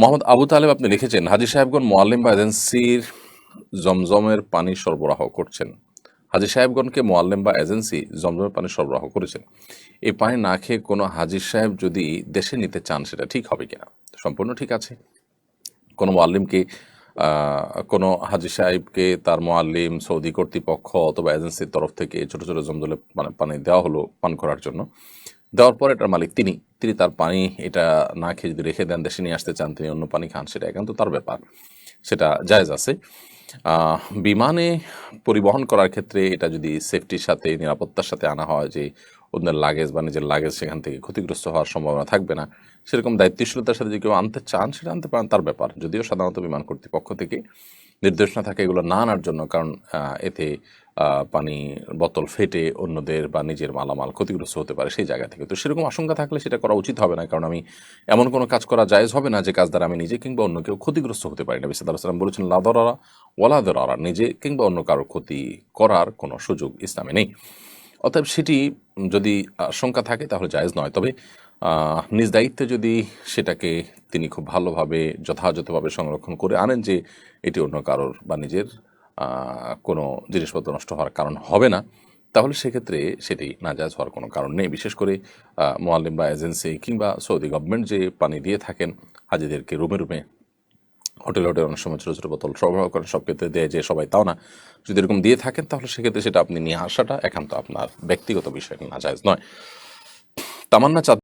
মোহাম্মদ আবু তালেব, আপনি লিখেছেন, হাজি সাহেবগণ মোয়াল্লিম বা এজেন্সির জমজমের পানি সরবরাহ করছেন। হাজি সাহেবগণকে মোয়াল্লিম বা এজেন্সি জমজমের পানি সরবরাহ করেছেন। এই পানি না খেয়ে কোনো হাজি সাহেব যদি দেশে নিতে চান, সেটা ঠিক হবে কিনা? সম্পূর্ণ ঠিক আছে। কোনো মোয়াল্লিমকে কোনো হাজি সাহেবকে তার মোয়াল্লিম, সৌদি কর্তৃপক্ষ অথবা এজেন্সির তরফ থেকে ছোটো ছোটো জমজলে মানে পানি দেওয়া হলো পান করার জন্য। দেওয়ার পর এটার মালিক তিনি। তিনি তার পানি এটা না খেয়ে যদি রেখে দেন, দেশে নিয়ে আসতে চান, তিনি অন্য পানি খান, সেটা একান্ত তার ব্যাপার। সেটা জায়জ আছে। বিমানে পরিবহন করার ক্ষেত্রে এটা যদি সেফটির সাথে, নিরাপত্তার সাথে আনা হয় যে অন্যের লাগেজ বা নিজের লাগেজ সেখান থেকে ক্ষতিগ্রস্ত হওয়ার সম্ভাবনা থাকবে না, সেরকম দায়িত্বশীলতার সাথে যদি কেউ আনতে চান, সেটা আনতে পারেন, তার ব্যাপার। যদিও সাধারণত বিমান কর্তৃপক্ষ থেকে নির্দেশনা থাকে এগুলো না আনার জন্য, কারণ এতে পানি বোতল ফেটে অন্যদের বা নিজের মালামাল ক্ষতিগ্রস্ত হতে পারে সেই জায়গা থেকে। তো সেরকম আশঙ্কা থাকলে সেটা করা উচিত হবে না। কারণ আমি এমন কোনো কাজ করা জায়েজ হবে না যে কাজ দ্বারা আমি নিজে কিংবা অন্য কেউ ক্ষতিগ্রস্ত হতে পারি না। বিসাদ সালাম বলেছেন লাদরারা ওয়ালাদরারা নিজে কিংবা অন্য কারও ক্ষতি করার কোনো সুযোগ ইসলামে নেই। অতএব সেটি যদি আশঙ্কা থাকে তাহলে জায়েজ নয়। তবে নিজ দায়িত্বে যদি সেটাকে তিনি খুব ভালোভাবে, যথাযথভাবে সংরক্ষণ করে আনেন যে এটি অন্য কারোর বা নিজের কোনো জিনিসপত্র নষ্ট হওয়ার কারণ হবে না, তাহলে সেক্ষেত্রে সেটি নাজায়জ হওয়ার কোনো কারণ নেই। বিশেষ করে মোয়াল্লিম বা এজেন্সি কিংবা সৌদি গভর্নমেন্ট যে পানি দিয়ে থাকেন, হাজিদেরকে রুমে রুমে, হোটেল হোটেল অনেক সময় ছোটো ছোটো বোতল সরবরাহ করেন, সব ক্ষেত্রে দেয় যে সবাই তাও না। যদি এরকম দিয়ে থাকেন, তাহলে সেক্ষেত্রে সেটা আপনি নিয়ে আসাটা একান্ত আপনার ব্যক্তিগত বিষয় না জায়জ নয়। তামান্না চাঁদ